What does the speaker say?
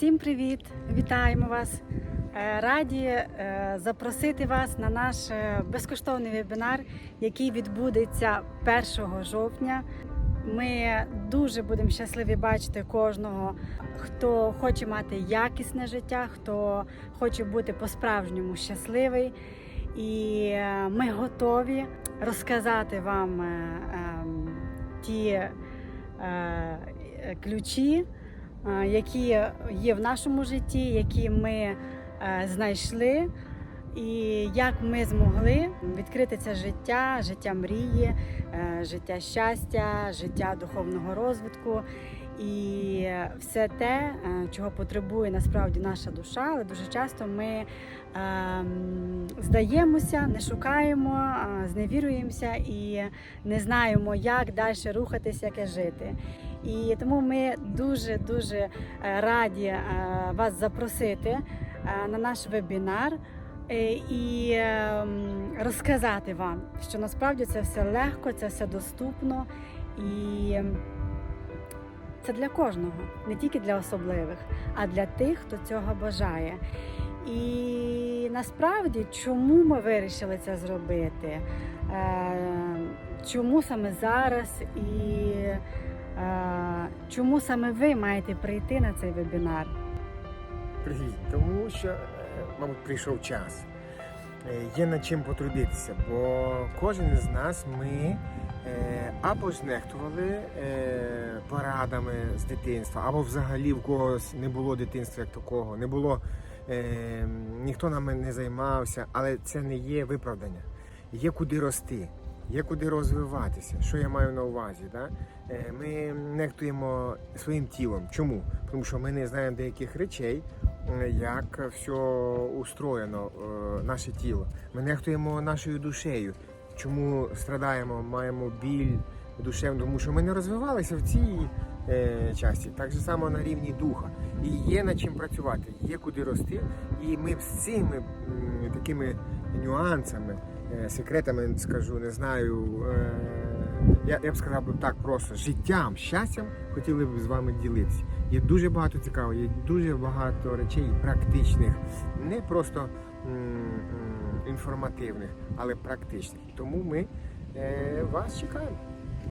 Всім привіт! Вітаємо вас! Е, Раді е, запросити вас на наш е, безкоштовний вебінар, який відбудеться 1 жовтня. Ми дуже будемо щасливі бачити кожного, хто хоче мати якісне життя, хто хоче бути по-справжньому щасливий. І ми готові розказати вам ем, ті ключі, які є в нашому житті, які ми е, знайшли, і як ми змогли відкрити це життя, життя мрії, е, життя щастя, життя духовного розвитку. І все те, е, чого потребує насправді наша душа, але дуже часто ми ем, здаємося, не шукаємо, а зневіруємося і не знаємо, як далі рухатися, як жити. І тому ми дуже дуже е, раді е, вас запросити е, на наш вебінар е, і ем, розказати вам, що насправді це все легко, це все доступно і. Це для кожного, не тільки для особливих, а для тих, хто цього бажає. І насправді, чому ми вирішили це зробити? Е, Чому саме зараз і е, чому саме ви маєте прийти на цей вебінар? Привіт, тому що, е, мабуть, прийшов час. Є над чим потрудитися, бо кожен із нас ми або знехтували е, порадами з дитинства, або взагалі в когось не було дитинства як такого, не було, е, ніхто нами не займався, але це не є виправдання. Є куди рости, є куди розвиватися. Що я маю на увазі? Да? Е, Ми нехтуємо своїм тілом. Чому? Тому що ми не знаємо деяких речей, е, як все устроєно, е, наше тіло. Ми нехтуємо нашою душею. Чому страдаємо, маємо біль душевну, тому що ми не розвивалися в цій е, часті, так же само на рівні духа. І є над чим працювати, є куди рости. І ми з цими м, такими нюансами, е, секретами скажу, не знаю. Е, я, я б сказав так просто життям, щастям хотіли б з вами ділитися. Є дуже багато цікавого, є дуже багато речей практичних, не просто інформативних, але практичних. Тому ми е, вас чекаємо.